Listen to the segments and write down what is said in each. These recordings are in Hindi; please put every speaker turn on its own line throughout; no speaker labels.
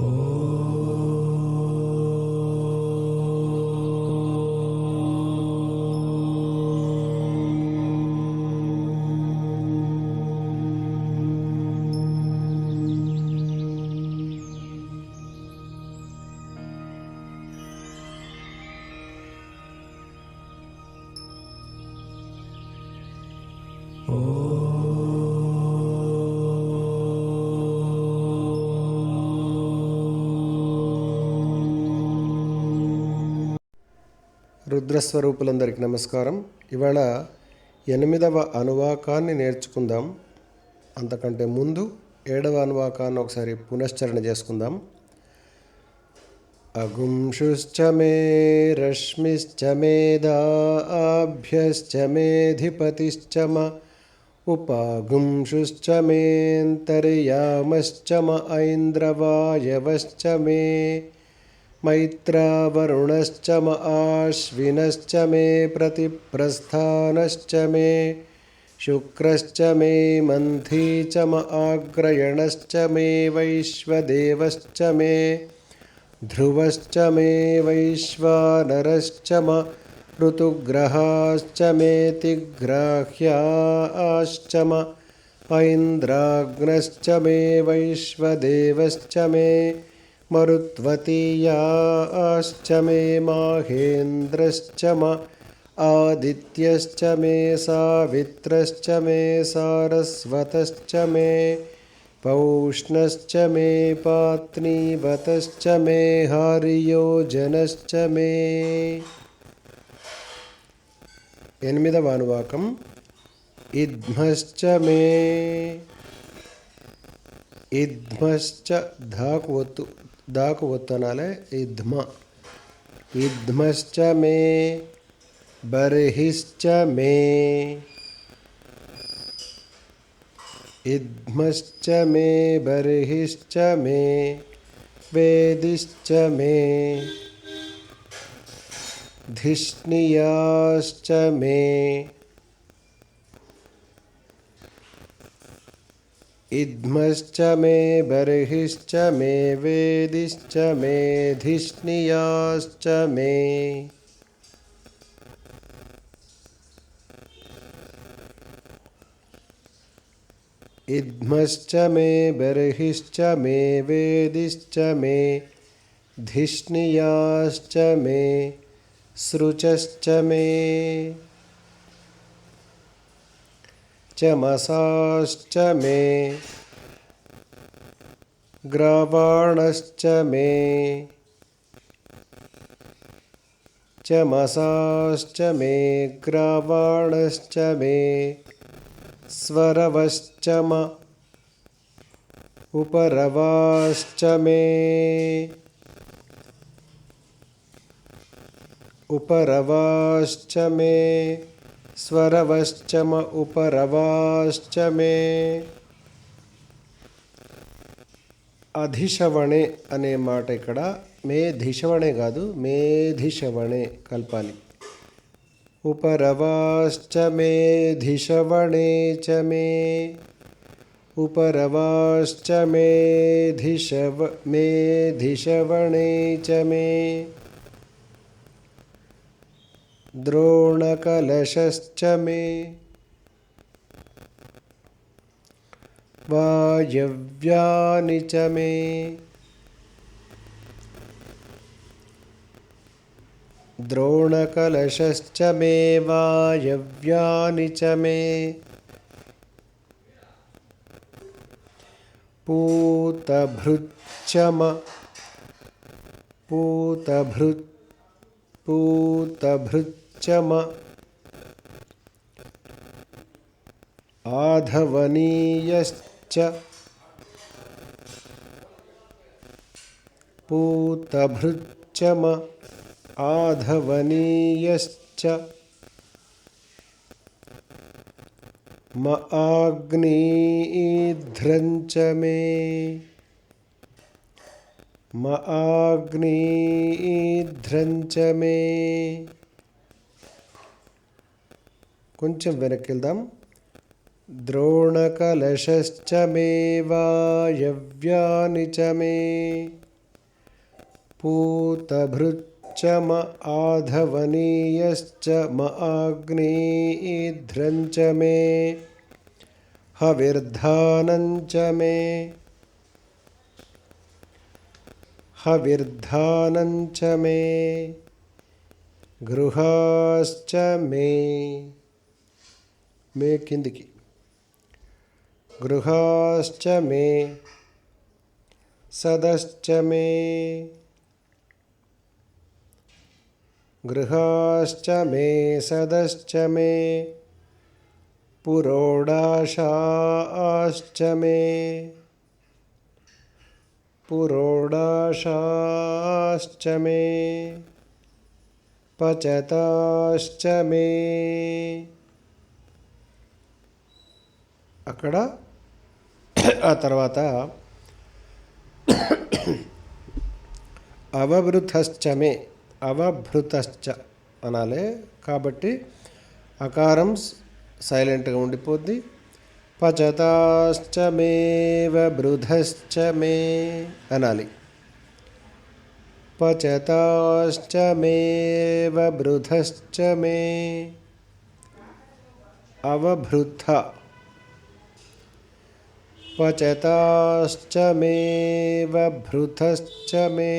Oh. రుద్రస్వరూపులందరికీ నమస్కారం. ఇవాళ ఎనిమిదవ అనువాకాన్ని నేర్చుకుందాం. అంతకంటే ముందు ఏడవ అనువాకాన్ని ఒకసారి పునశ్చరణ చేసుకుందాం. అగుంషుశ్చ మే రశ్మిశ్చ మేధాభ్యశ్చ మేధిపతిశ్చ మ ఉపాగుంషుశ్చ మేంతర్యామశ్చ మ ఐంద్రవాయవశ్చ మే. मैत्रावरुणश्च म आश्विनश्च मे प्रतिप्रस्थानश्च मे शुक्रश्च मे मन्थी च म आग्रयणश्च मे वैश्वदेवश्च मे ध्रुवश्च मे वैश्वानरश्च म ऋतुग्रहाश्च मेतिग्राह्याश्च म ऐन्द्राग्नश्च मे वैश्वदेवश्च मे मरुत्वतीयाश्च मे माहेन्द्रश्च म आदित्यश्च मे सावित्रश्च मे सारस्वतश्च मे पौष्णश्च मे पात्नीवतश्च मे हार्योजनश्च मे ఎనిమిదవ అనువాకం ఇద్మశ్చ మే ఇద్మశ్చ ధాకు ఒత్తు दाक ஒத்தனால இத்மா இத்மஸ்ச मे बर्श्च मे इद्मश्च मे बर्श्च मे वेदिश्च मे धिष्णियाश्च मे इद्मश्च मे बर्हिश्च मे वेदिश्च मे धिष्णियाश्च मे। इद्मश्च मे बर्हिश्च मे वेदिश्च मे धिष्णियाश्च मे सृचश्च मे। चमसाश्च मे। ग्रावाणश्च मे। चमसाश्च मे ग्रावाणश्च मे। स्वरवश्च म। उपरवाश्च मे। उपरवाश्च मे స్వరవశ్చమ ఉపరవాశ్చ మే అధిశవణే అనే మాట ఇక్కడ. మేధిశవణే కాదు మేధిశవణే కల్పాలి. ఉపరవాశ్చ మేధిశవణే చ మే। ఉపరవాశ్చ మేధిశవ మేధిశవణే చ మే। द्रोणकलशश्च मे। वायव्यानि च मे। द्रोणकलशश्च मे वायव्यानि च मे। पूतभृच्च म पूतभृत्। चम। आधवनीयश्च। पूतभृच्चम। आधवनीयश्च। म आग्नीध्रञ्च मे। म आग्नीध्रञ्च मे। కొంచెం వెనక్కి వెళ్దాం ద్రోణకలశశ్చ మే వాయవ్యాని చ మే पूतभृच्च म आधवनीयश्च म आग्नेध्रं च मे हविर्धानं च मे हविर्धानं च मे किंद की गृहश्च मे, सदश्च मे। गृहाश्च मे, सदश्च मे। पुरोडाशाश्च मे। पुरोडाशाश्च मे। पचताश्च मे। అక్కడ ఆ తర్వాత అవభృతశ్చమే అవభృతశ్చ అనాలే. కాబట్టి అకారం సైలెంట్గా ఉండిపోద్ది. పచతాశ్చమేవ బృధశ్చమే అనాలి. పచతాశ్చమేవ బృధశ్చమే అవభృత पचताश्च मेव भृतश्च मे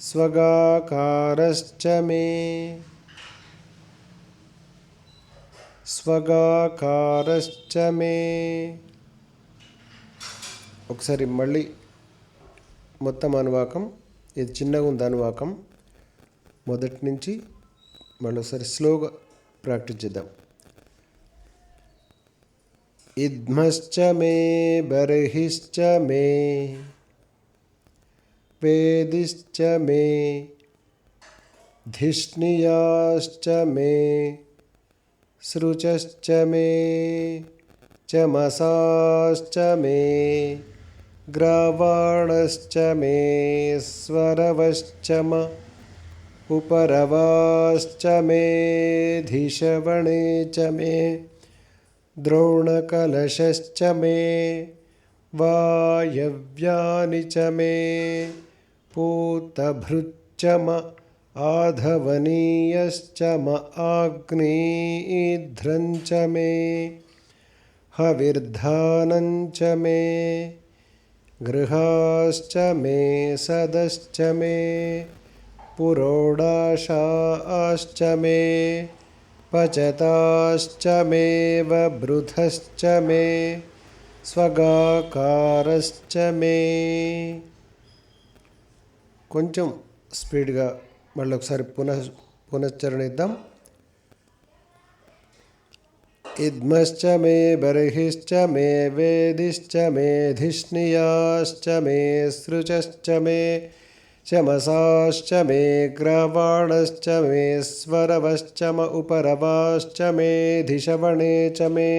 स्वगाकारश्च मे స్వగాకారశ్చ మే ఒకసారి మళ్ళీ మొత్తం అనువాకం ఇది చిన్నగా ఉంది అనువాకం మొదటి నుంచి మళ్ళీ ఒకసారి స్లోగా ప్రాక్టీస్ చేద్దాం इद्मश्च मे, बर्हिश्च मे, वेदिश्च मे, धिष्णियाश्च मे सृचश्च मे, चमसाश्च मे, ग्रावाणश्च मे, स्वरवश्च म, उपरवाश्च मे, धिषवणे च मे। द्रोणकलशश्च मे, वायव्यानि च मे, पूतभृच्च म, आधवनीयश्च म आग्नेध्रं च मे, हविर्धानं च मे, गृहाश्च मे, सदश्च मे, पुरोडाशाश्च मे पचताश्च मेव बृधश्च मे స్వగాకారశ్చ మే కొంచెం స్పీడ్గా మళ్ళీ ఒకసారి పునః పునశ్చరణ ఇద్దాం इद्मश्च मे बर्हिश्च मे वेदिश्च मे धिष्णियाश्च मे सृचश्च चमसाश्च मे ग्रावाणश्च मे स्वरवश्च म उपरवाश्च मे धिषवणे च मे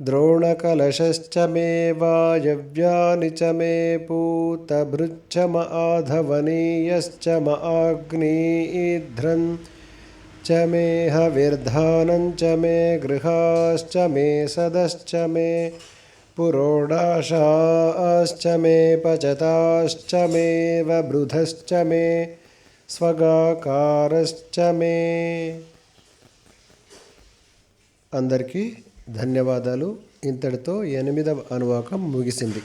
द्रोणकलशश्च मे वायव्यानि च मे पूतभृच्छ म आधवनीयश्च म आग्नेध्रन् च मे हविर्धानं च मे गृहाश्च मे सदश्च मे पुरोडाशाश्च मे पचताश्च मेव बृधश्च मे స్వగాకారశ్చ మే అందరికీ ధన్యవాదాలు ఇంతటితో ఎనిమిదవ అనువాకం ముగిసింది